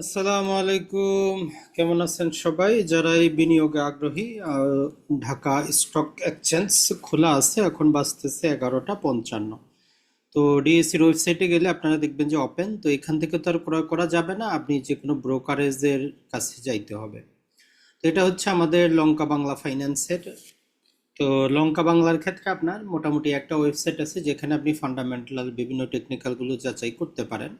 আসসালামু আলাইকুম। কেমন আছেন সবাই? যারা এই বিনিয়োগে আগ্রহী ঢাকা স্টক এক্সচেঞ্জ খোলা আছে, এখন বাজতেছে এগারোটা পঞ্চান্ন। তো ডিএসসির ওয়েবসাইটে গেলে আপনারা দেখবেন যে ওপেন, তো এখান থেকে তো আর ক্রয় করা যাবে না, আপনি যে কোনো ব্রোকারেজের কাছে যাইতে হবে। তো এটা হচ্ছে আমাদের লঙ্কা বাংলা ফাইন্যান্সের। তো লঙ্কা বাংলার ক্ষেত্রে আপনার মোটামুটি একটা ওয়েবসাইট আছে, যেখানে আপনি ফান্ডামেন্টাল বিভিন্ন টেকনিক্যালগুলো যাচাই করতে পারেন।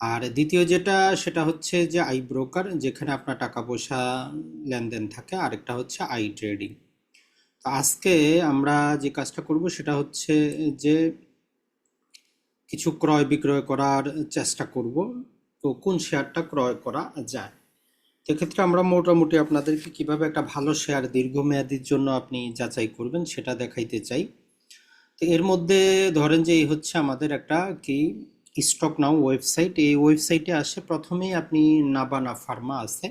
আর দ্বিতীয় যেটা, সেটা হচ্ছে যে আই ব্রোকার, যেখানে আপনার টাকা পয়সা লেনদেন থাকে। আরেকটা হচ্ছে আই ট্রেডিং। তো আজকে আমরা যে কাজটা করব, সেটা হচ্ছে যে কিছু ক্রয় বিক্রয় করার চেষ্টা করব। তো কোন শেয়ারটা ক্রয় করা যায়? সেক্ষেত্রে আমরা মোটামুটি আপনাদেরকে কীভাবে একটা ভালো শেয়ার দীর্ঘমেয়াদীর জন্য আপনি যাচাই করবেন, সেটা দেখাইতে চাই। তো এর মধ্যে ধরেন যে এই হচ্ছে আমাদের একটা কি স্টক নাও ওয়েবসাইট এই ওয়েবসাইটে আসে প্রথমেই আপনি নাবানা ফার্মা আছে।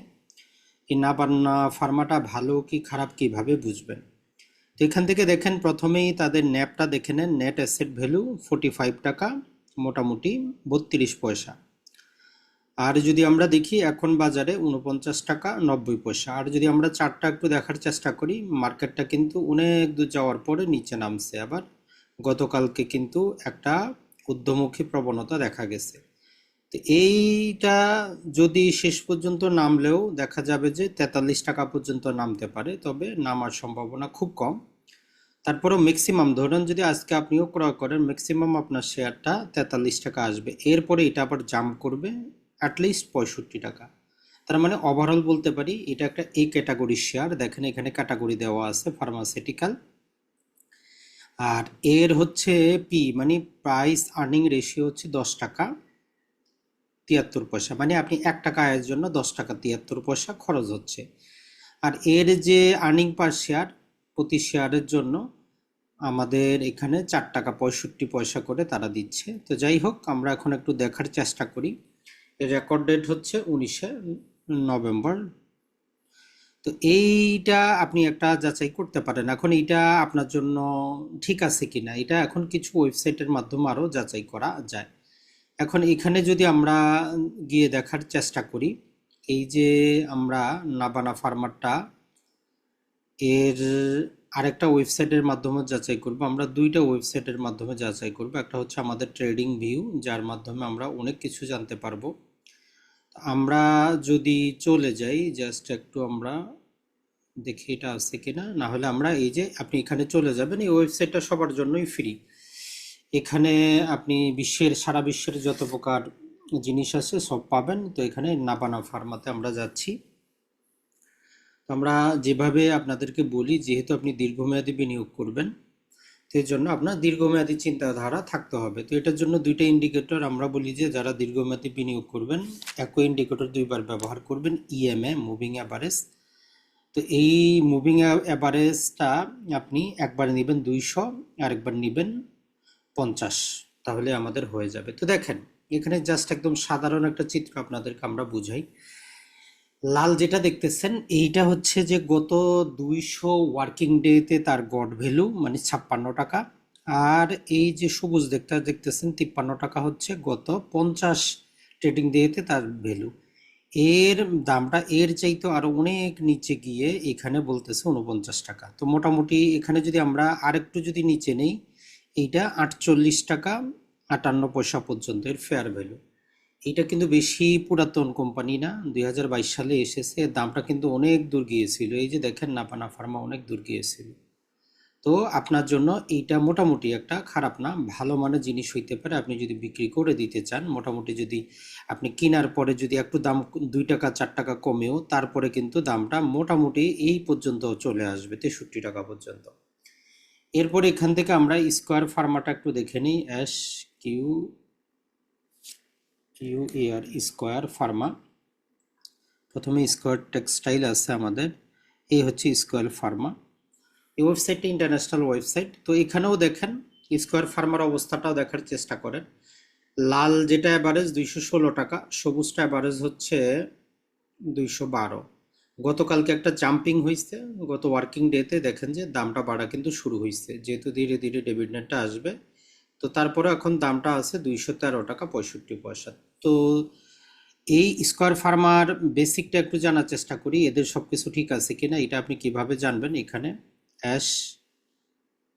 এই নাবানা ফার্মাটা ভালো কি খারাপ কীভাবে বুঝবেন? তো এখান থেকে দেখেন প্রথমেই তাদের ন্যাপটা দেখে নেন। Net asset value forty five টাকা, মোটামুটি বত্রিশ পয়সা। আর যদি আমরা দেখি এখন বাজারে উনপঞ্চাশ টাকা, নব্বই পয়সা। আর যদি আমরা চারটা একটু দেখার চেষ্টা করি মার্কেটটা কিন্তু অনেক দূর যাওয়ার পরে নিচে নামছে। আবার গতকালকে কিন্তু একটা ঊর্ধ্বমুখী প্রবণতা দেখা গেছে। তো এইটা যদি শেষ পর্যন্ত নামলেও দেখা যাবে যে তেতাল্লিশ টাকা পর্যন্ত নামতে পারে, তবে নামার সম্ভাবনা খুব কম। তারপরেও ম্যাক্সিমাম ধরুন যদি আজকে আপনিও ক্রয় করেন ম্যাক্সিমাম আপনার শেয়ারটা তেতাল্লিশ টাকা আসবে। এরপরে এটা আবার জাম্প করবে অ্যাটলিস্ট পঁয়ষট্টি টাকা। তার মানে ওভারঅল বলতে পারি, এটা একটা এই ক্যাটাগরির শেয়ার দেখেন এখানে ক্যাটাগরি দেওয়া আছে ফার্মাসিউটিক্যাল আর এর হচ্ছে পি মানে প্রাইস আর্নিং রেশিও হচ্ছে দশ টাকা, তিয়াত্তর পয়সা। মানে আপনি এক টাকা আয়ের জন্য দশ টাকা তিয়াত্তর পয়সা খরচ হচ্ছে। আর এর যে আর্নিং পার শেয়ার প্রতি শেয়ারের জন্য আমাদের এখানে চার টাকা পঁয়ষট্টি পয়সা করে তারা দিচ্ছে। তো যাই হোক, আমরা এখন একটু দেখার চেষ্টা করি। রেকর্ড ডেট হচ্ছে উনিশে নভেম্বর তো এইটা আপনি একটা যাচাই করতে পারেন। এখন এইটা আপনার জন্য ঠিক আছে কি না এটা এখন কিছু ওয়েবসাইটের মাধ্যমে আরও যাচাই করা যায়। এখন এখানে যদি আমরা গিয়ে দেখার চেষ্টা করি, এই যে আমরা নাবানা ফার্মারটা, এর আরেকটা ওয়েবসাইটের মাধ্যমে যাচাই করব। আমরা দুইটা ওয়েবসাইটের মাধ্যমে যাচাই করব। একটা হচ্ছে আমাদের ট্রেডিং ভিউ যার মাধ্যমে আমরা অনেক কিছু জানতে পারব। আমরা যদি চলে যাই জাস্ট একটু আমরা দেখি এটা আছে কিনা। না হলে আমরা এই যে আপনি এখানে চলে যাবেন, এই ওয়েবসাইটটা সবার জন্যই ফ্রি এখানে আপনি বিশ্বের, সারা বিশ্বের যত প্রকার জিনিস আছে সব পাবেন। তো এখানে নাবানা ফার্মাতে আমরা যাচ্ছি। আমরা যেভাবে আপনাদেরকে বলি, যেহেতু আপনি দীর্ঘমেয়াদী বিনিয়োগ করবেন এর জন্য আপনার দীর্ঘমেয়াদী চিন্তাধারা থাকতে হবে। তো এটার জন্য দুইটা ইন্ডিকেটর আমরা বলি যে, যারা দীর্ঘমেয়াদী বিনিয়োগ করবেন, একই ইন্ডিকেটর দুইবার ব্যবহার করবেন ইএমএ মুভিং অ্যাভারেজ তো এই মুভিং অ্যাভারেজটা আপনি একবার নেবেন দুইশো, আরেকবার নেবেন পঞ্চাশ। তাহলে আমাদের হয়ে যাবে। তো দেখেন, এখানে জাস্ট একদম সাধারণ একটা চিত্র আপনাদেরকে আমরা বুঝাই। লাল যেটা দেখতেছেন, এইটা হচ্ছে যে গত দুইশো ওয়ার্কিং ডেতে তার গড ভ্যালু মানে ছাপ্পান্ন টাকা। আর এই যে সবুজ দেখতে, দেখতেছেন, তিপ্পান্ন টাকা হচ্ছে গত পঞ্চাশ ট্রেডিং ডেতে তার ভ্যালু এর দামটা, এর চাইতে আরও অনেক নিচে গিয়ে এখানে বলতেছে উনপঞ্চাশ টাকা। তো মোটামুটি এখানে যদি আমরা আরেকটু যদি নিচে নেই, এইটা আটচল্লিশ টাকা আটান্ন পয়সা পর্যন্ত এর ফেয়ার ভ্যালু এইটা কিন্তু বেশি পুরাতন কোম্পানি না। দুই হাজার বাইশ সালে এসেছে, দামটা কিন্তু অনেক দূর গিয়েছিল। এই যে দেখেন নাপানা ফার্মা অনেক দূর গিয়েছিল। তো আপনার জন্য এইটা মোটামুটি একটা খারাপ না, ভালো মানের জিনিস হইতে পারে। আপনি যদি বিক্রি করে দিতে চান, মোটামুটি যদি আপনি কেনার পরে যদি একটু দাম দুই টাকা, চার টাকা কমেও, তারপরে কিন্তু দামটা মোটামুটি এই পর্যন্ত চলে আসবে, তেষট্টি টাকা পর্যন্ত। এরপর এখান থেকে আমরা স্কোয়ার ফার্মাটা একটু দেখে নিই। S Q Q R square pharma. প্রথমে স্কোয়ার টেক্সটাইল আছে আমাদের এই হচ্ছে স্কোয়ার ফার্মা। এই ওয়েবসাইটটি ইন্টারন্যাশনাল ওয়েবসাইট, তো এখানেও দেখেন স্কোয়ার ফার্মার অবস্থাটাও দেখার চেষ্টা করেন। লাল যেটা অ্যাভারেজ দুইশো ষোলো টাকা, সবুজটা অ্যাভারেজ হচ্ছে দুইশো বারো। গতকালকে একটা জাম্পিং হয়েছে, গত ওয়ার্কিং ডেতে দেখেন যে দামটা বাড়া কিন্তু শুরু হয়েছে, যেহেতু ধীরে ধীরে ডেবিট নেটটা আসবে। তো তারপরে এখন দামটা আছে দুইশো তেরো টাকা পঁয়ষট্টি পয়সা। তো এই স্কোয়ার ফার্মার বেসিকটা একটু জানার চেষ্টা করি, এদের সব কিছু ঠিক আছে কিনা, এটা আপনি কীভাবে জানবেন এখানে? অ্যাশ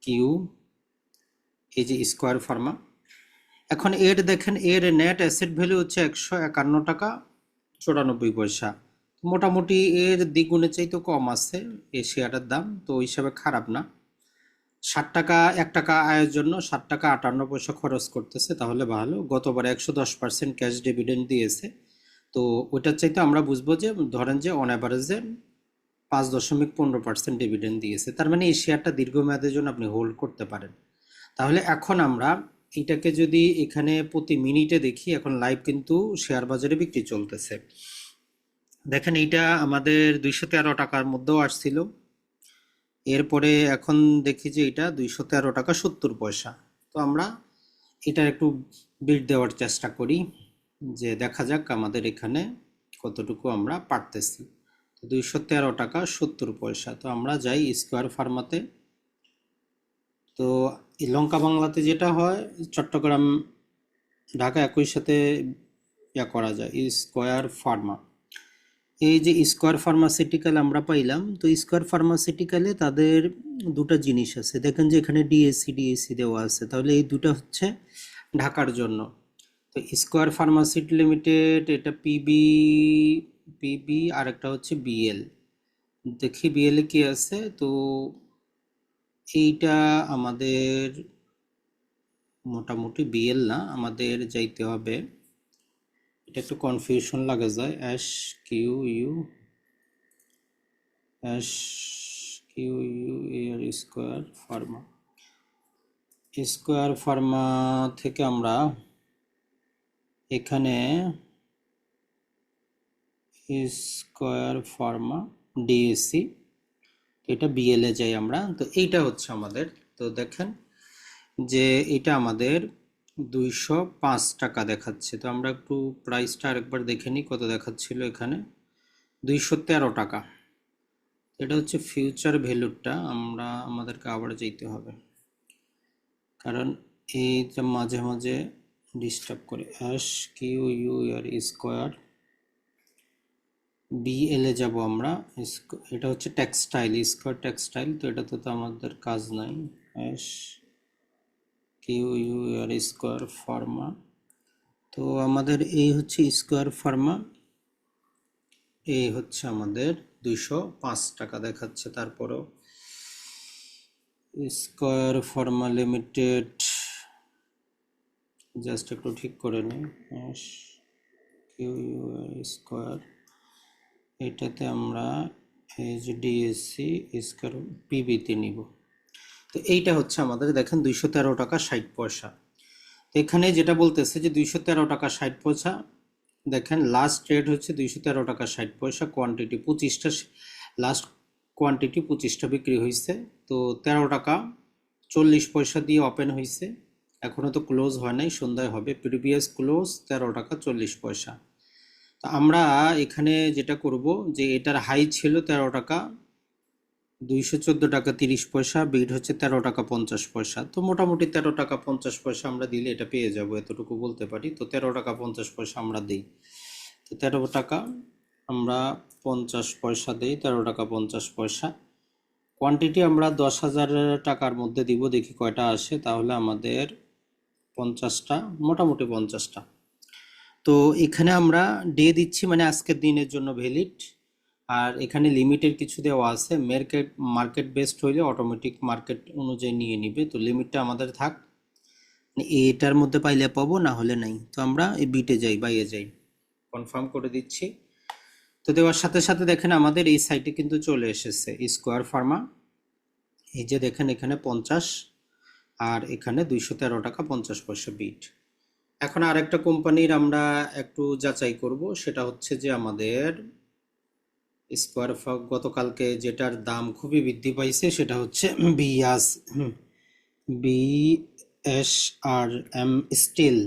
কিউ এই যে স্কোয়ার ফার্মা এখন এর দেখেন, এর নেট অ্যাসেট ভ্যালু হচ্ছে একশো একান্ন টাকা, চুরানব্বই পয়সা। মোটামুটি এর দ্বিগুণের চাইতে কম আছে এই শেয়ারের দাম, তো ওই হিসাবে খারাপ না। ষাট টাকা, এক টাকা আয়ের জন্য ষাট টাকা আটান্ন পয়সা খরচ করতেছে, তাহলে ভালো। গতবার একশো দশ পার্সেন্ট ক্যাশ ডিভিডেন্ড দিয়েছে। তো ওইটার চাইতে আমরা বুঝব যে, ধরেন যে অন অ্যাভারেজে পাঁচ দশমিক পনেরো পার্সেন্ট ডিভিডেন্ড দিয়েছে। তার মানে এই শেয়ারটা দীর্ঘমেয়াদের জন্য আপনি হোল্ড করতে পারেন। তাহলে এখন আমরা এটাকে যদি এখানে প্রতি মিনিটে দেখি, এখন লাইভ কিন্তু শেয়ার বাজারে বিক্রি চলতেছে। দেখেন এইটা আমাদের দুইশো তেরো টাকার মধ্যেও আসছিল। এরপরে এখন দেখি যে এটা দুইশো তেরো টাকা সত্তর পয়সা। তো আমরা এটার একটু বিট দেওয়ার চেষ্টা করি যে দেখা যাক আমাদের এখানে কতটুকু আমরা পারতেছি। দুইশো তেরো টাকা সত্তর পয়সা। তো আমরা যাই স্কোয়ার ফার্মাতে। তো লঙ্কা বাংলাতে যেটা হয়, চট্টগ্রাম, ঢাকা একই সাথে ইয়া করা যায়, স্কোয়ার ফার্মা। এই যে স্কোয়ার ফার্মাসিউটিক্যাল আমরা পাইলাম, তো স্কোয়ার ফার্মাসিউটিক্যালে তাদের দুটো জিনিস আছে। দেখেন যে এখানে ডিএসসি ডিএসসি দেওয়া আছে। তাহলে এই দুটো হচ্ছে ঢাকার জন্য। তো স্কোয়ার ফার্মাসিউট লিমিটেড এটা পিবি পিবি আর একটা হচ্ছে বিএল দেখি বিএল কি আছে? তো এইটা আমাদের মোটামুটি বিএল না, আমাদের যাইতে হবে। এটা একটু কনফিউশন লাগা যায়। Ash Q U ash Q U এর স্কোয়ার ফার্মা স্কোয়ার ফার্মা থেকে আমরা এখানে স্কোয়ার ফার্মা ডিএসি এটা বিএল এ যাই আমরা। তো এইটা হচ্ছে আমাদের। তো দেখেন যে এটা আমাদের দুইশো পাঁচ টাকা দেখাচ্ছে। তো আমরা একটু প্রাইসটা আরেকবার দেখে নিই কত দেখাচ্ছিল এখানে। দুইশো তেরো টাকা। এটা হচ্ছে ফিউচার ভ্যালুটা আমরা, আমাদেরকে আবার যেতে হবে। কারণ এইটা মাঝে মাঝে ডিস্টার্ব করে। S Q U R square. BL যাব আমরা। এটা হচ্ছে টেক্সটাইল স্কোয়ার টেক্সটাইল তো এটাতে তো আমাদের কাজ নাই। S Q U R square pharma. তো আমাদের এই হচ্ছে স্কোয়ার ফার্মা। এই হচ্ছে আমাদের দুইশো পাঁচ টাকা দেখাচ্ছে তারপরও। Square Pharma limited. জাস্ট একটু ঠিক করে নিই। Q U R square. এটাতে আমরা এইচডিএসসি স্কোয়ার পিবিতে নিব। তো এইটা হচ্ছে আমাদের, দেখেন দুইশো তেরো টাকা ষাট পয়সা। তো এখানে যেটা বলতেছে যে দুইশো তেরো টাকা ষাট পয়সা, দেখেন লাস্ট রেট হচ্ছে দুইশো তেরো টাকা ষাট পয়সা কোয়ান্টিটি পঁচিশটা লাস্ট কোয়ান্টিটি পঁচিশটা বিক্রি হয়েছে তো তেরো টাকা চল্লিশ পয়সা দিয়ে ওপেন হয়েছে এখনও তো ক্লোজ হয় নাই, সন্ধ্যায় হবে। প্রিভিয়াস ক্লোজ তেরো টাকা চল্লিশ পয়সা। তো আমরা এখানে যেটা করব যে এটার হাই ছিল তেরো টাকা দুইশো চোদ্দ টাকা তিরিশ পয়সা বিড হচ্ছে তেরো টাকা পঞ্চাশ পয়সা। তো মোটামুটি তেরো টাকা পঞ্চাশ পয়সা আমরা দিলে এটা পেয়ে যাব, এতটুকু বলতে পারি। তো তেরো টাকা পঞ্চাশ পয়সা আমরা দিই। তো তেরো টাকা আমরা পঞ্চাশ পয়সা দিই, তেরো টাকা পঞ্চাশ পয়সা। কোয়ান্টিটি আমরা দশ হাজার টাকার মধ্যে দিব, দেখি কয়টা আসে। তাহলে আমাদের পঞ্চাশটা, মোটামুটি পঞ্চাশটা। তো এখানে আমরা ডে দিচ্ছি মানে আজকের দিনের জন্য ভ্যালিড আর এখানে লিমিটের কিছু দেওয়া আছে। মার্কেট মার্কেট বেসড হইলে অটোমেটিক মার্কেট অনুযায়ী নিয়ে নিবে। তো লিমিটটা আমাদের থাক। মানে এটার মধ্যে পাইলে পাবো, না হলে নাই। তো আমরা এই বিটে যাই বাইয়ে যাই। কনফার্ম করে দিচ্ছি। তো দেওয়ার সাথে সাথে দেখেন আমাদের এই সাইটে কিন্তু চলে এসেছে স্কোয়ার ফার্মা এই যে দেখেন এখানে পঞ্চাশ, আর এখানে দুইশো তেরো টাকা পঞ্চাশ পয়সা বিট এখন আরেকটা কোম্পানির আমরা একটু যাচাই করব। সেটা হচ্ছে যে আমাদের স্কোয়ার গতকালকে যেটার দাম খুবই বৃদ্ধি পাইছে সেটা হচ্ছে বিয়াস B S R M steel.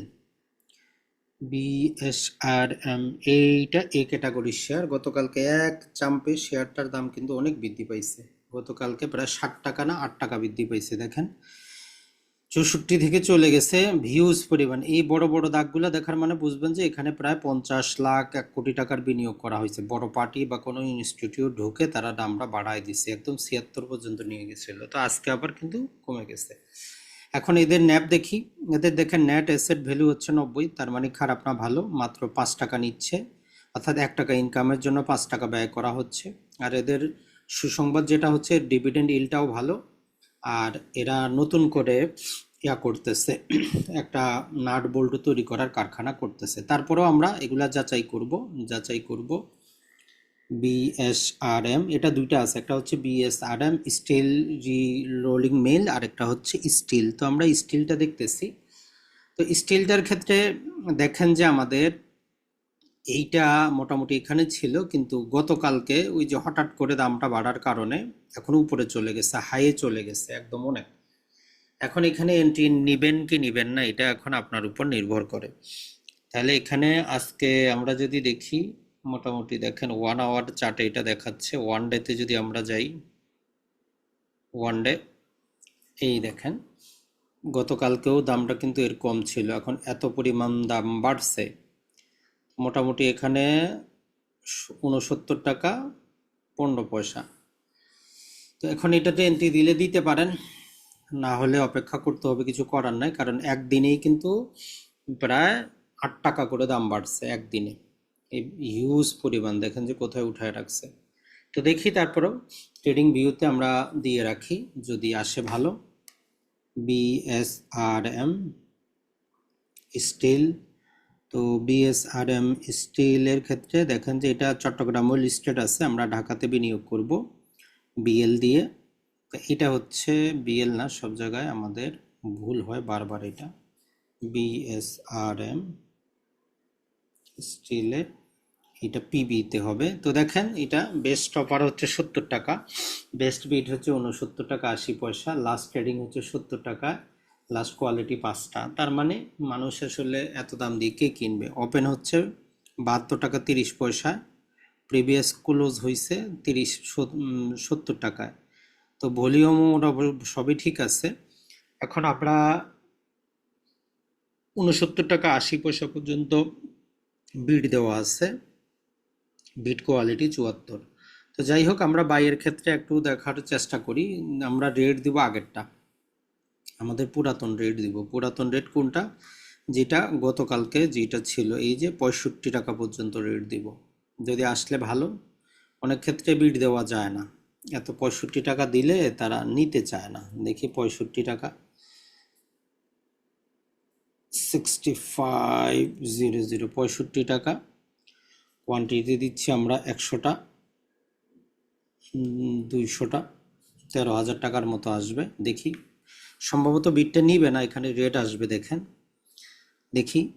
B S R M এইটা এ ক্যাটাগরির শেয়ার গতকালকে এক চাম্পে শেয়ারটার দাম কিন্তু অনেক বৃদ্ধি পাইছে। গতকালকে প্রায় ষাট টাকা না আট টাকা বৃদ্ধি পাইছে, দেখেন। চৌষট্টি থেকে চলে গেছে ভিউজ পরিমাণ। এই বড় বড় দাগগুলো দেখার মানে বুঝবেন যে এখানে প্রায় পঞ্চাশ লাখ, এক কোটি টাকার বিনিয়োগ করা হয়েছে। বড় পার্টি বা কোনো ইনস্টিটিউট ঢুকে তারা দামটা বাড়ায় দিছে, একদম ছিয়াত্তর পর্যন্ত নিয়ে গেছিল। তো আজকে আবার কিন্তু কমে গেছে। এখন এদের ন্যাপ দেখি, এদের দেখেন নেট অ্যাসেট ভ্যালু হচ্ছে নব্বই, তার মানে খারাপ না, ভালো। মাত্র পাঁচ টাকা নিচ্ছে, অর্থাৎ এক টাকা ইনকামের জন্য পাঁচ টাকা ব্যয় করা হচ্ছে। আর এদের সুসংবাদ যেটা হচ্ছে ডিভিডেন্ড ইলটাও ভালো। আর এরা নতুন করে ইয়া করতেছে, একটা নাট বোল্ট তৈরি করার কারখানা করতেছে। তারপরেও আমরা এগুলা যাচাই করব যাচাই করব। বিএসআরএম এটা দুইটা আছে, একটা হচ্ছে বিএসআরএম স্টিল রোলিং মেল আর একটা হচ্ছে স্টিল তো আমরা স্টিলটা দেখতেছি। তো স্টিলটার ক্ষেত্রে দেখেন যে আমাদের এইটা মোটামুটি এখানে ছিল, কিন্তু গতকালকে ওই যে হঠাৎ করে দামটা বাড়ার কারণে এখন উপরে চলে গেছে হাইয়ে চলে গেছে, একদম অনেক এখন এখানে এন্ট্রি নিবেন কি নিবেন না, এটা এখন আপনার উপর নির্ভর করে। তাহলে এখানে আজকে আমরা যদি দেখি, মোটামুটি দেখেন ওয়ান আওয়ার চার্টে এটা দেখাচ্ছে ওয়ান ডেতে যদি আমরা যাই ওয়ান ডে এই দেখেন, গতকালকেও দামটা কিন্তু এর কম ছিল, এখন এত পরিমাণ দাম বাড়ছে। মোটামুটি এখানে উনসত্তর টাকা পনেরো পয়সা। তো এখন এটাতে এন্ট্রি দিলে দিতে পারেন। না হলে অপেক্ষা করতে হবে, কিছু করার নাই। কারণ একদিনেই কিন্তু প্রায় আট টাকা করে দাম বাড়ছে একদিনে। এই হিউজ পরিমাণ, দেখেন যে কোথায় উঠায় রাখছে। তো দেখি তারপরেও ট্রেডিং ভিউতে আমরা দিয়ে রাখি, যদি আসে ভালো। বিএসআরএম স্টিল তো বিএসআরএম স্টিলের ক্ষেত্রে দেখেন যে এটা চট্টগ্রামও লিস্টেড আছে, আমরা ঢাকাতে বিনিয়োগ করব। বিএল দিয়ে। এটা হচ্ছে বিএল না, সব জায়গায় আমাদের ভুল হয় বারবার এটা। বিএসআরএম স্টিলের এটা পিবিতে হবে। তো দেখেন, এটা বেস্ট অফার হচ্ছে সত্তর টাকা। বেস্ট বিট হচ্ছে উনসত্তর টাকা আশি পয়সা। লাস্ট ট্রেডিং হচ্ছে সত্তর টাকা লাস্ট কোয়ালিটি পাঁচটা। তার মানে মানুষ আসলে এত দাম দিয়ে কে কিনবে? ওপেন হচ্ছে বাহাত্তর টাকা তিরিশ পয়সা। প্রিভিয়াস ক্লোজ হয়েছে তিরিশ সত্তর টাকায়। তো ভলিউম সবই ঠিক আছে। এখন আমরা উনসত্তর টাকা আশি পয়সা পর্যন্ত বিট দেওয়া আছে। বিট কোয়ালিটি চুয়াত্তর। তো যাই হোক, আমরা বাইয়ের ক্ষেত্রে একটু দেখার চেষ্টা করি। আমরা রেট দিব আগেরটা। আমাদের পুরাতন রেট দিব। পুরাতন রেট কোনটা? যেটা গতকালকে যেটা ছিল, এই যে পঁয়ষট্টি টাকা পর্যন্ত রেট দিব। যদি আসলে ভালো, অনেক ক্ষেত্রে বিট দেওয়া যায় না। এত পঁয়ষট্টি টাকা দিলে তারা নিতে চায় না। দেখি পঁয়ষট্টি টাকা। সিক্সটি ফাইভ জিরো জিরো পঁয়ষট্টি টাকা। কোয়ান্টিটি দিচ্ছি আমরা একশোটা দুইশোটা তেরো হাজার টাকার মতো আসবে। দেখি। সম্ভবত বিটটা নিবে না, এখানে রেট আসবে, দেখেন। দেখি।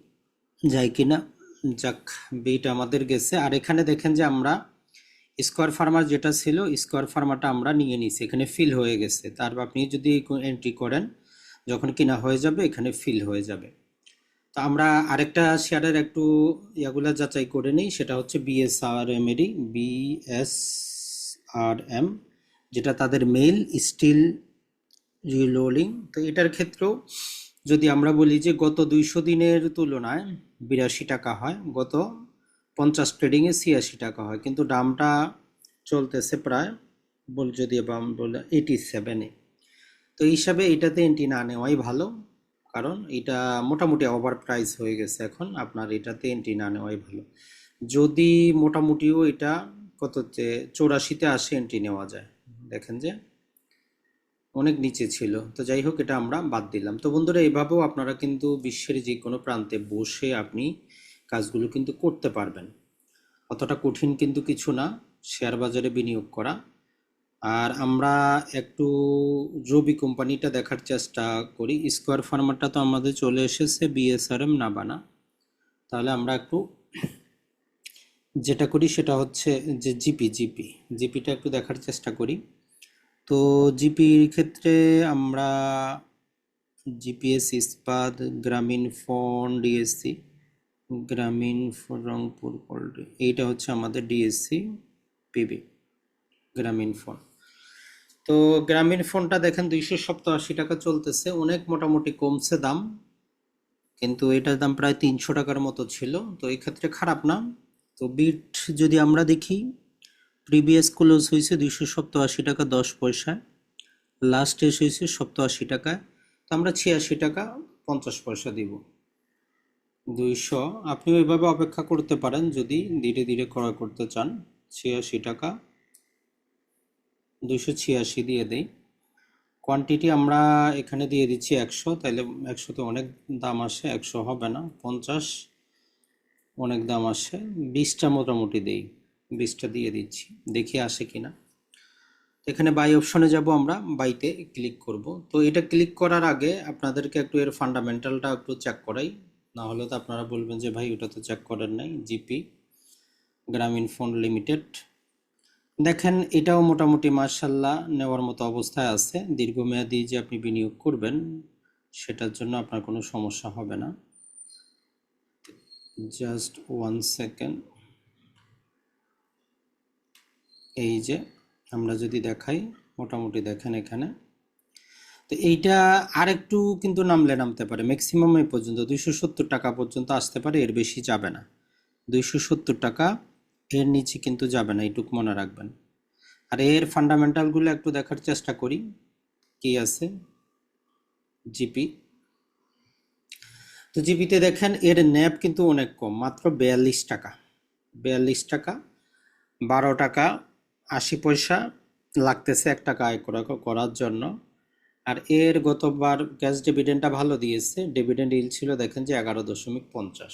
যাই কি না যাক, বিট আমাদের গেছে। আর এখানে দেখেন যে আমরা স্কোয়ার ফার্মার যেটা ছিল, স্কোয়ার ফার্মারটা আমরা নিয়ে নিছি এখানে ফিল হয়ে গেছে। তার আপনি যদি এন্ট্রি করেন, যখন কিনা হয়ে যাবে, এখানে ফিল হয়ে যাবে। তো আমরা আরেকটা শেয়ারের একটু ইয়াগুলা যাচাই করে নিই। সেটা হচ্ছে বিএসআরএম এরই বিএসআরএম যেটা তাদের মেল স্টিল রিলোলিং তো এটার ক্ষেত্রেও যদি আমরা বলি যে গত দুইশো দিনের তুলনায় বিরাশি টাকা হয়, গত পঞ্চাশ ট্রেডিংয়ে ছিয়াশি টাকা হয়, কিন্তু দামটা চলতেছে প্রায় বল, যদি বলে এইটি সেভেনে তো এই হিসাবে এটাতে এন্ট্রি না নেওয়াই ভালো, কারণ এটা মোটামুটি ওভার প্রাইস হয়ে গেছে এখন, আপনার এটাতে এন্ট্রি না নেওয়াই ভালো। যদি মোটামুটিও এটা কত হচ্ছে চৌরাশিতে আসে এন্ট্রি নেওয়া যায়, দেখেন যে অনেক নিচে ছিল। তো যাই হোক, এটা আমরা বাদ দিলাম। তো বন্ধুরা, এভাবেও আপনারা কিন্তু বিশ্বের যে কোনো প্রান্তে বসে আপনি কাজগুলো কিন্তু করতে পারবেন। অতটা কঠিন কিন্তু কিছু না, শেয়ার বাজারে বিনিয়োগ করা। আর আমরা একটু রবি কোম্পানিটা দেখার চেষ্টা করি। স্কোয়ার ফার্মারটা তো আমাদের চলে এসেছে বিএসআরএম না বানা তাহলে আমরা একটু যেটা করি সেটা হচ্ছে যে জিপি জিপি জিপিটা একটু দেখার চেষ্টা করি। তো জিপির ক্ষেত্রে আমরা জিপিএস ইস্পাত গ্রামীণ ফন্ড ডিএসসি গ্রামীণ রংপুর পোল্ট্রি এইটা হচ্ছে আমাদের ডিএসসি পিবি গ্রামীণ ফন্ড তো গ্রামীণ ফোনটা দেখেন দুইশো সপ্তাশি টাকা চলতেছে, অনেক মোটামুটি কমছে দাম, কিন্তু এটার দাম প্রায় তিনশো টাকার মতো ছিল, তো এই ক্ষেত্রে খারাপ না। তো বিট যদি আমরা দেখি, প্রিভিয়াস ক্লোজ হয়েছে দুইশো সপ্তাশি টাকা দশ পয়সায়, লাস্ট এস হয়েছে সপ্তাশি টাকায়, তো আমরা ছিয়াশি টাকা পঞ্চাশ পয়সা দিব। দুইশো। আপনি ওইভাবে অপেক্ষা করতে পারেন যদি ধীরে ধীরে ক্রয় করতে চান। ছিয়াশি টাকা। দুইশো ছিয়াশি দিয়ে দেই। কোয়ান্টিটি আমরা এখানে দিয়ে দিচ্ছি একশো। তাহলে একশোতে অনেক দাম আসে, একশো হবে না, পঞ্চাশ অনেক দাম আসে। বিশটা মোটামুটি দেই, বিশটা দিয়ে দিচ্ছি। দেখি আসে কিনা। এখানে বাই অপশনে যাব আমরা বাইতে ক্লিক করব। তো এটা ক্লিক করার আগে আপনাদেরকে একটু এর ফান্ডামেন্টালটা একটু চেক করাই। না হলে তো আপনারা বলবেন যে, ভাই, ওটা তো চেক করেন নাই জিপি গ্রামীণ ফোন লিমিটেড দেখেন, এটাও মোটামুটি মার্শাল্লাহ নেওয়ার মতো অবস্থায় আছে। দীর্ঘমেয়াদী যে আপনি বিনিয়োগ করবেন, সেটার জন্য আপনার কোনো সমস্যা হবে না। জাস্ট ওয়ান সেকেন্ড এই যে, আমরা যদি দেখাই, মোটামুটি দেখেন এখানে। তো এইটা আরেকটু কিন্তু নামলে নামতে পারে। ম্যাক্সিমাম এই পর্যন্ত দুইশো সত্তর টাকা পর্যন্ত আসতে পারে, এর বেশি যাবে না। দুইশো সত্তর টাকা, এর নিচে কিন্তু যাবে না, এইটুকু মনে রাখবেন। আর এর ফান্ডামেন্টালগুলো একটু দেখার চেষ্টা করি। কি আছে? জিপি তো জিপিতে দেখেন, এর ন্যাপ কিন্তু অনেক কম, মাত্র বিয়াল্লিশ টাকা। বিয়াল্লিশ টাকা, বারো টাকা, আশি পয়সা লাগতেছে এক টাকা আয় করা করার জন্য। আর এর গতবার গ্যাস ডিভিডেন্ডটা ভালো দিয়েছে। ডিভিডেন্ড ইল ছিল দেখেন যে এগারো দশমিক পঞ্চাশ।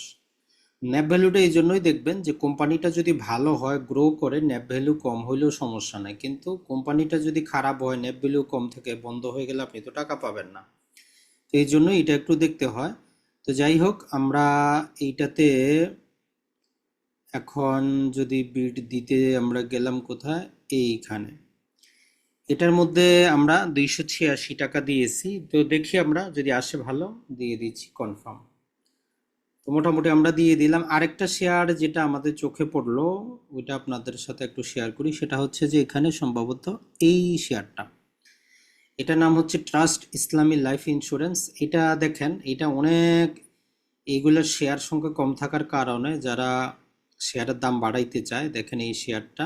ন্যাপ ভ্যালুটা এই জন্যই দেখবেন যে কোম্পানিটা যদি ভালো হয় গ্রো করে ন্যাপ ভ্যালু কম হইলেও সমস্যা নাই। কিন্তু কোম্পানিটা যদি খারাপ হয় ন্যাপ ভ্যালু কম থেকে বন্ধ হয়ে গেলে আপনি তো টাকা পাবেন না। তো এই জন্য এটা একটু দেখতে হয়। তো যাই হোক, আমরা এইটাতে এখন যদি বিট দিতে আমরা গেলাম কোথায়? এইখানে। এটার মধ্যে আমরা দুইশো ছিয়াশি টাকা দিয়েছি। তো দেখি আমরা যদি আসে ভালো, দিয়ে দিচ্ছি কনফার্ম তো মোটামুটি আমরা দিয়ে দিলাম। আরেকটা শেয়ার যেটা আমাদের চোখে পড়ল, ওইটা আপনাদের সাথে একটু শেয়ার করি, সেটা হচ্ছে যে এখানে সম্ভবত এই শেয়ারটা এটার নাম হচ্ছে ট্রাস্ট ইসলামী লাইফ ইন্স্যুরেন্স এটা দেখেন, এটা অনেক এইগুলোর শেয়ার সংখ্যা কম থাকার কারণে যারা শেয়ারের দাম বাড়াইতে চায়, দেখেন এই শেয়ারটা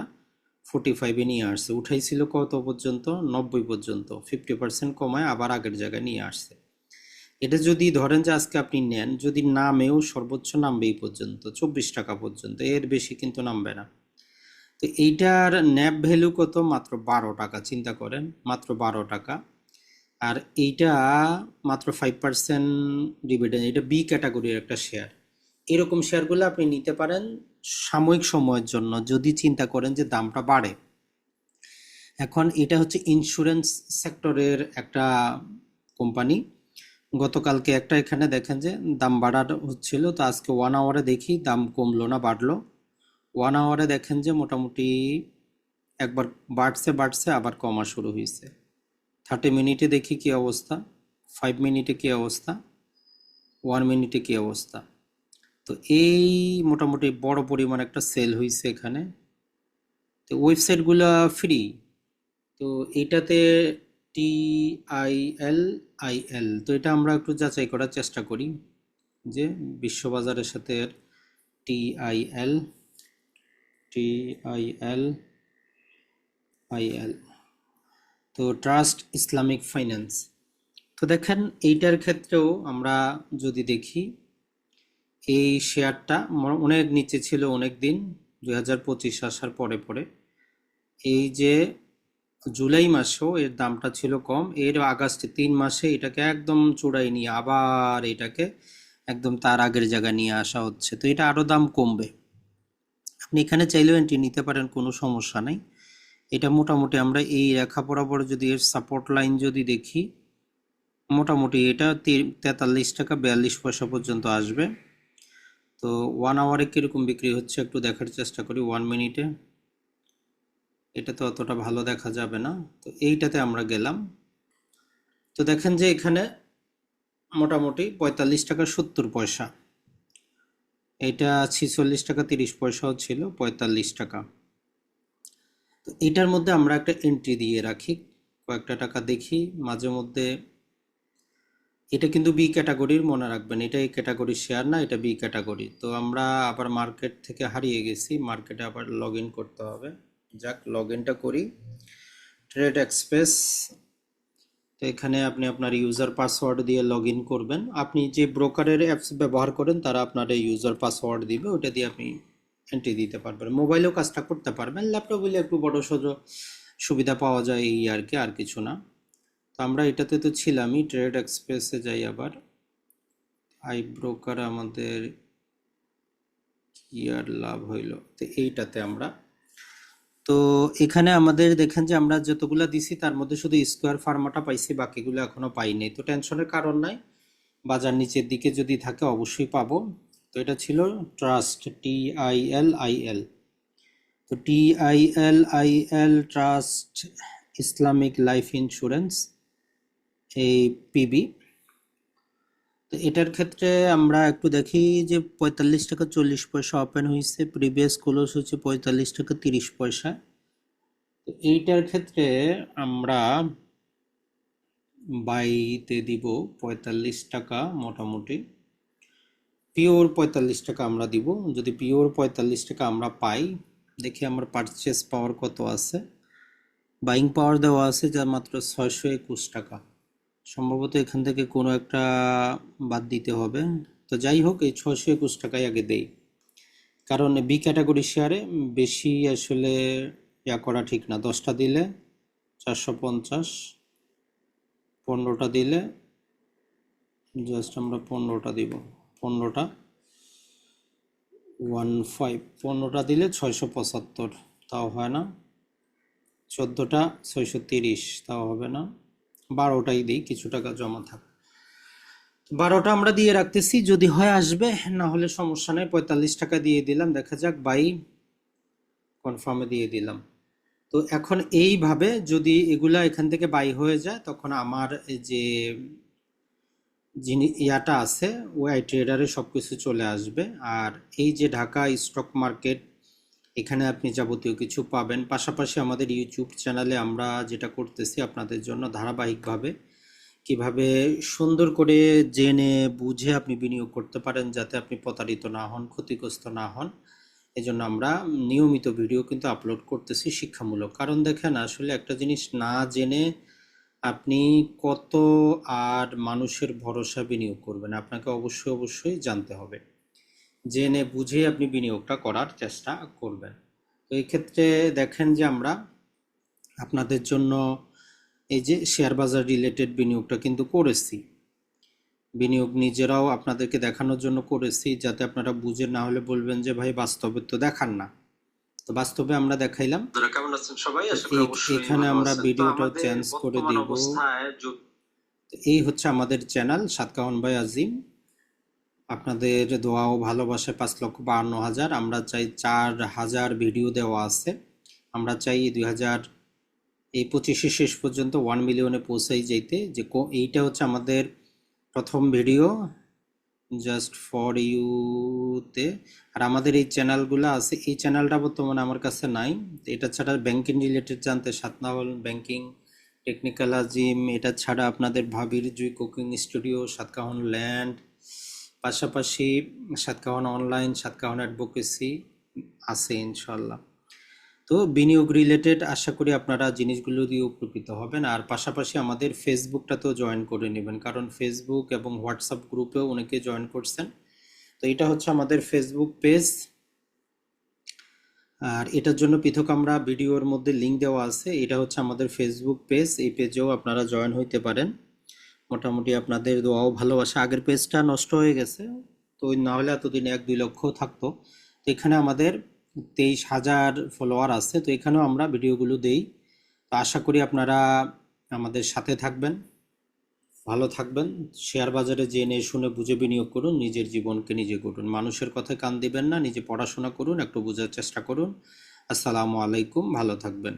ফোর্টি ফাইভে নিয়ে আসছে। উঠাইছিল কত পর্যন্ত? নব্বই পর্যন্ত। ফিফটি পার্সেন্ট কমায় আবার আগের জায়গায় নিয়ে আসছে। এটা যদি ধরেন যে আজকে আপনি নেন, যদি নামেও সর্বোচ্চ নামবে এই পর্যন্ত, চব্বিশ টাকা পর্যন্ত, এর বেশি কিন্তু নামবে না। তো এইটার ন্যাপ ভ্যালু কত? মাত্র বারো টাকা, চিন্তা করেন, মাত্র বারো টাকা। আর এইটা মাত্র ফাইভ পার্সেন্ট ডিভিডেন্ড এটা বি ক্যাটাগরির একটা শেয়ার এরকম শেয়ারগুলো আপনি নিতে পারেন সাময়িক সময়ের জন্য যদি চিন্তা করেন যে দামটা বাড়ে। এখন এটা হচ্ছে ইন্স্যুরেন্স সেক্টরের একটা কোম্পানি গতকালকে একটা এখানে দেখেন যে দাম বাড়ার হচ্ছিল, তো আজকে ওয়ান আওয়ারে দেখি দাম কমলো না, বাড়লো। ওয়ান আওয়ারে দেখেন যে মোটামুটি একবার বাড়ছে বাড়ছে, আবার কমা শুরু হয়েছে। থার্টি মিনিটে দেখি কি অবস্থা ফাইভ মিনিটে কি অবস্থা ওয়ান মিনিটে কি অবস্থা। তো এই মোটামুটি বড় পরিমাণ একটা সেল হয়েছে এখানে। তো ওয়েবসাইটগুলো ফ্রি তো এটাতে টি আই এল আই এল তো এটা আমরা একটু যাচাই করার চেষ্টা করি যে বিশ্ববাজারের সাথে T I L T I L I L তো ট্রাস্ট ইসলামিক ফাইন্যান্স তো দেখেন এইটার ক্ষেত্রেও আমরা যদি দেখি এই শেয়ারটা অনেক নিচে ছিল অনেক দিন, দুই হাজার পঁচিশ আসার পরে পরে। এই যে জুলাই মাসেও এর দামটা ছিল কম, এর আগস্টে তিন মাসে এটাকে একদম চূড়ায় নিয়ে আবার এটাকে একদম তার আগের জায়গায় নিয়ে আসা হচ্ছে। তো এটা আরও দাম কমবে। আপনি এখানে চাইলেও এন্ট্রি নিতে পারেন, কোনো সমস্যা নাই। এটা মোটামুটি আমরা এই রেখা বরাবর যদি এর সাপোর্ট লাইন যদি দেখি, মোটামুটি এটা তেতাল্লিশ টাকা, বিয়াল্লিশ পয়সা পর্যন্ত আসবে। তো ওয়ান আওয়ারে কীরকম বিক্রি হচ্ছে একটু দেখার চেষ্টা করি ওয়ান মিনিটে এটা তো অতটা ভালো দেখা যাবে না। তো এইটাতে আমরা গেলাম। তো দেখেন যে এখানে মোটামুটি পঁয়তাল্লিশ টাকা সত্তর পয়সা। এটা ছিচল্লিশ টাকা তিরিশ পয়সাও ছিল, পঁয়তাল্লিশ টাকা। তো এটার মধ্যে আমরা একটা এন্ট্রি দিয়ে রাখি, কয়েকটা টাকা দেখি, মাঝে মধ্যে এটা কিন্তু বি ক্যাটাগরির মনে রাখবেন। এটা এই ক্যাটাগরির শেয়ার না, এটা বি ক্যাটাগরি তো আমরা আবার মার্কেট থেকে হারিয়ে গেছি। মার্কেটে আবার লগ করতে হবে। যাক লগ করি। ট্রেড এক্সপ্রেস তো এখানে আপনি আপনার ইউজার পাসওয়ার্ড দিয়ে লগ করবেন। আপনি যে ব্রোকারের অ্যাপস ব্যবহার করেন, তারা আপনার এই ইউজার পাসওয়ার্ড দিবে। ওটা দিয়ে আপনি এন্ট্রি দিতে পারবেন। মোবাইলেও কাজটা করতে পারবেন। ল্যাপটপ হলে একটু বড় সড়ো সুবিধা পাওয়া যায় এই আর কি, আর কিছু না। আমরা এটাতে তো ছিলামই ট্রেড এক্সপ্রেসে যাই আবার। আই ব্রোকার আমাদের কি আর লাভ হইল, তো এইটাতে আমরা। তো এখানে আমাদের দেখেন যে আমরা যতগুলা দিছি, তার মধ্যে শুধু স্কোয়ার ফার্মাটা পাইছি, বাকিগুলো এখনও পাইনি তো টেনশনের কারণ নাই। বাজার নিচের দিকে যদি থাকে, অবশ্যই পাবো। তো এটা ছিল trust T I L I L তো T I L I L trust Islamic life insurance এই পিবি তো এটার ক্ষেত্রে আমরা একটু দেখি যে পঁয়তাল্লিশ টাকা চল্লিশ পয়সা ওপেন হয়েছে প্রিভিয়াস ক্লোজ হচ্ছে পঁয়তাল্লিশ টাকা তিরিশ পয়সা। তো এইটার ক্ষেত্রে আমরা বাইতে দিব পঁয়তাল্লিশ টাকা মোটামুটি। পিওর পঁয়তাল্লিশ টাকা আমরা দিব। যদি পিওর পঁয়তাল্লিশ টাকা আমরা পাই, দেখি আমার পারচেস পাওয়ার কত আছে। বাইং পাওয়ার দেওয়া আছে যা মাত্র ছয়শো একুশ টাকা। সম্ভবত এখান থেকে কোনো একটা বাদ দিতে হবে। তো যাই হোক, এই ছশো একুশ টাকাই আগে দেই। কারণ বি ক্যাটাগরি শেয়ারে বেশি আসলে ইয়া করা ঠিক না। দশটা দিলে চারশো পঞ্চাশ, পনেরোটা দিলে জাস্ট আমরা পনেরোটা দিব। পনেরোটা ওয়ান ফাইভ পনেরোটা দিলে ছয়শো পঁচাত্তর, তাও হয় না। চোদ্দোটা ছয়শো তিরিশ, তাও হবে না। বারোটাই দিই, কিছু টাকা জমা থাক। বারোটা আমরা দিয়ে রাখতেছি, যদি হয় আসবে, না হলে সমস্যা নেই, পঁয়তাল্লিশ টাকা দিয়ে দিলাম, দেখা যাক বাই কনফার্মে দিয়ে দিলাম। তো এখন এইভাবে যদি এগুলা এখান থেকে বাই হয়ে যায়, তখন আমার যে যিনি ইয়াটা আছে, ওই ট্রেডারে সব কিছু চলে আসবে। আর এই যে ঢাকা স্টক মার্কেট এখানে আপনি যাবতীয় কিছু পাবেন। পাশাপাশি আমাদের ইউটিউব চ্যানেলে আমরা যেটা করতেছি আপনাদের জন্য ধারাবাহিকভাবে, কীভাবে সুন্দর করে জেনে বুঝে আপনি বিনিয়োগ করতে পারেন যাতে আপনি প্রতারিত না হন, ক্ষতিগ্রস্ত না হন, এজন্য আমরা নিয়মিত ভিডিও কিন্তু আপলোড করতেছি শিক্ষামূলক। কারণ দেখেন, আসলে একটা জিনিস না জেনে আপনি কত আর মানুষের ভরসা বিনিয়োগ করবেন, আপনাকে অবশ্যই অবশ্যই জানতে হবে। জেনে বুঝে আপনি বিনিয়োগটা করার চেষ্টা করবেন। তো এই ক্ষেত্রে দেখেন যে আমরা আপনাদের জন্য এই যে শেয়ার বাজার রিলেটেড বিনিয়োগটা কিন্তু করেছি। বিনিয়োগ নিজেরাও আপনাদেরকে দেখানোর জন্য করেছি যাতে আপনারা বুঝে না হলে বলবেন যে ভাই বাস্তবে তো দেখান না। তো বাস্তবে আমরা দেখাইলাম। এখানে আমরা ভিডিওটা চেঞ্জ করে দিব। এই হচ্ছে আমাদের চ্যানেল সাতকাহন ভাই আজিম। আপনাদের দোয়া ও ভালোবাসে পাঁচ লক্ষ বাহান্ন হাজার, আমরা চাই চার হাজার ভিডিও দেওয়া আছে। আমরা চাই দুই হাজার, এই পঁচিশে শেষ পর্যন্ত ওয়ান মিলিয়নে পৌঁছাই যেতে। যে এইটা হচ্ছে আমাদের প্রথম ভিডিও জাস্ট ফর ইউতে আর আমাদের এই চ্যানেলগুলো আছে, এই চ্যানেলটা বর্তমানে আমার কাছে নাই। এটা ছাড়া ব্যাংকিং রিলেটেড জানতে সাতনাহল ব্যাংকিং টেকনিক্যাল আজিম এটা ছাড়া আপনাদের ভাবির Jui cooking studio Satkahon land পাশাপাশি সাতকাহন অনলাইন সাতকাহন অ্যাডভোকেসি আছে ইনশাল্লাহ তো বিনিয়োগ রিলেটেড আশা করি আপনারা জিনিসগুলো দিয়ে উপকৃত হবেন। আর পাশাপাশি আমাদের ফেসবুকটাতেও জয়েন করে নেবেন। কারণ ফেসবুক এবং হোয়াটসঅ্যাপ গ্রুপেও অনেকে জয়েন করছেন। তো এটা হচ্ছে আমাদের ফেসবুক পেজ আর এটার জন্য পৃথক আমরা ভিডিওর মধ্যে লিঙ্ক দেওয়া আছে। এটা হচ্ছে আমাদের ফেসবুক পেজ এই পেজেও আপনারা জয়েন হইতে পারেন। মোটামুটি আপনাদের দোয়াও ভালোবাসা। আগের পেজটা নষ্ট হয়ে গেছে, তো না হলে এতদিন এক দুই লক্ষ থাকতো। তো এখানে আমাদের তেইশ হাজার ফলোয়ার আছে, তো এখানেও আমরা ভিডিওগুলো দেই। তো আশা করি আপনারা আমাদের সাথে থাকবেন, ভালো থাকবেন। শেয়ার বাজারে জেনে শুনে বুঝে বিনিয়োগ করুন, নিজের জীবনকে নিজে গড়ুন। মানুষের কথায় কান দিবেন না, নিজে পড়াশোনা করুন, একটু বোঝার চেষ্টা করুন। আসসালামু আলাইকুম, ভালো থাকবেন।